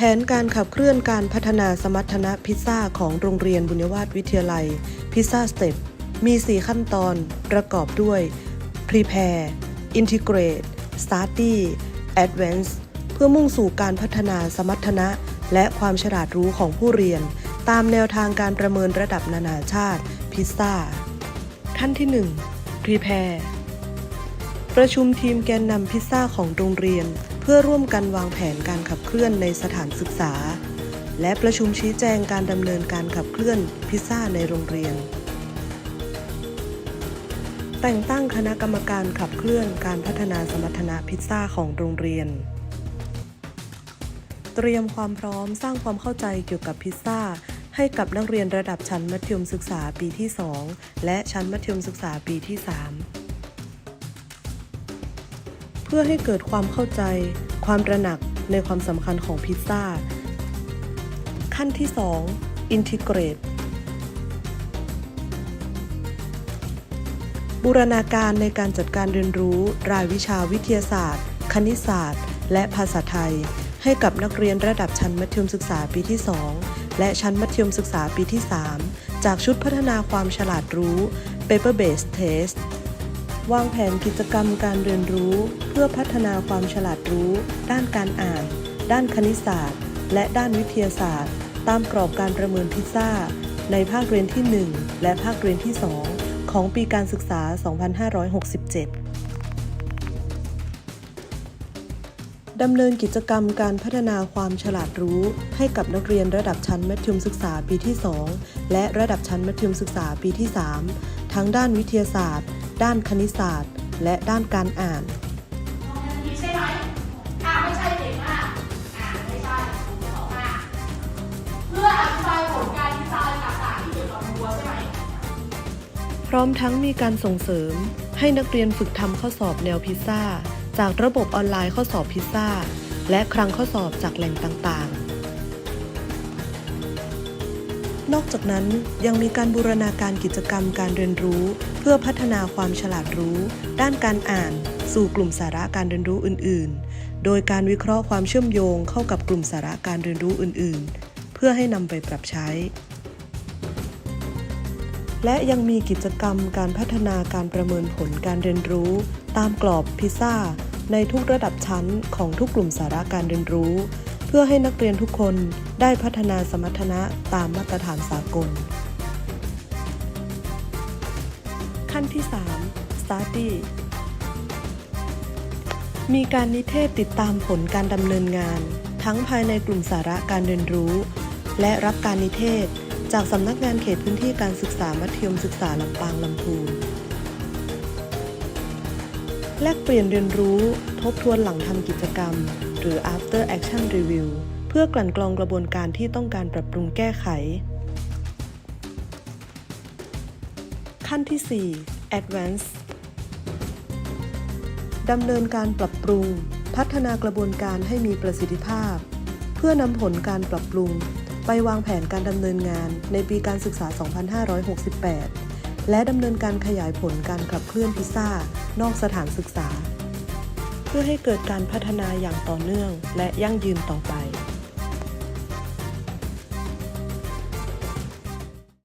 แผนการขับเคลื่อนการพัฒนาสมรรถนะพิซซ่าของโรงเรียนบุญยวาสวิทยาลัย พิซซ่าสเต็ปมี 4 ขั้นตอนประกอบด้วย Prepare Integrate Study Advance เพื่อมุ่งสู่การพัฒนาสมรรถนะ และความฉลาดรู้ของผู้เรียน ตามแนวทางการประเมินระดับนานาชาติพิซซ่าขั้นที่ 1 Prepare ประชุมทีมแกนนำพิซซ่าของโรงเรียน พื่อร่วมกันวางแผนการขับเคลื่อนในสถานศึกษา และประชุมชี้แจงการดำเนินการขับเคลื่อนพิซซ่าในโรงเรียน แต่งตั้งคณะกรรมการขับเคลื่อนการพัฒนาสมรรถนะพิซซ่าของโรงเรียน เตรียมความพร้อมสร้างความเข้าใจเกี่ยวกับพิซซ่าให้กับนักเรียนระดับชั้นมัธยมศึกษาปีที่ 2 และชั้นมัธยมศึกษาปีที่ 3 เพื่อให้เกิดความเข้าใจ ความตระหนักในความสำคัญของพิซซ่า ขั้นที่ 2 Integrate บูรณาการในการจัดการเรียนรู้รายวิชาวิทยาศาสตร์ คณิตศาสตร์ และภาษาไทย ให้กับนักเรียนระดับชั้นมัธยมศึกษาปีที่ 2 และชั้นมัธยมศึกษาปีที่ 3 จากชุดพัฒนาความฉลาดรู้ Paper Based Test วางแผนกิจกรรมการเรียนรู้ เพื่อพัฒนาความฉลาดรู้ ด้านการอ่าน ด้านคณิตศาสตร์ และด้านวิทยาศาสตร์ ตามกรอบการประเมินพิซซ่า ในภาคเรียนที่ 1 และภาคเรียนที่ 2 ของปีการศึกษา 2567ดำเนินกิจกรรมการพัฒนาความฉลาดรู้ ให้กับนักเรียนระดับชั้นมัธยมศึกษาปีที่ 2 และระดับชั้นมัธยมศึกษาปีที่ 3 ทั้งด้านวิทยาศาสตร์ ด้านคณิตศาสตร์ และด้านการอ่านใช่ไหมอ่าไม่ใช่เก่งมากอ่าไม่ใช่สองห้าเพื่ออธิบายผลการดีไซน์ต่างๆที่เกี่ยวกับวัวใช่ไหมพร้อมทั้งมีการส่งเสริม ให้นักเรียนฝึกทำข้อสอบแนวพิซซ่า จากระบบออนไลน์ข้อสอบพิซซ่า และครั้งข้อสอบจากแหล่งต่างๆ นอกจากนั้นยังมีการบูรณาการกิจกรรมการเรียนรู้ เพื่อพัฒนาความฉลาดรู้ ด้านการอ่าน สู่กลุ่มสาระการเรียนรู้อื่น ๆ โดยการวิเคราะห์ความเชื่อมโยงเข้ากับกลุ่มสาระการเรียนรู้อื่น ๆ เพื่อให้นำไปปรับใช้ และยังมีกิจกรรมการพัฒนาการประเมินผลการเรียนรู้ ตามกรอบพิซซ่าในทุกระดับชั้นของทุกกลุ่มสาระการเรียนรู้ เพื่อให้นักเรียนทุกคนได้พัฒนาสมรรถนะตามมาตรฐานสากล ขั้นที่ 3 Study มีการนิเทศติดตามผลการดำเนินงาน ทั้งภายในกลุ่มสาระการเรียนรู้ และรับการนิเทศ จากสำนักงานเขตพื้นที่การศึกษามัธยมศึกษาลำปางลำพูน แลกเปลี่ยนเรียนรู้ ทบทวนหลังทำกิจกรรม หรือ after action review เพื่อกลั่นกรองกระบวนการที่ต้องการปรับปรุงแก้ไข ขั้นที่ 4 advance ดำเนินการปรับปรุง พัฒนากระบวนการให้มีประสิทธิภาพ เพื่อนำผลการปรับปรุง ไปวางแผนการดำเนินงานในปีการศึกษา 2568 และดำเนินการขยายผลการขับเคลื่อนพิซซ่านอกสถานศึกษา เพื่อให้เกิดการพัฒนาอย่างต่อเนื่องและยั่งยืนต่อไป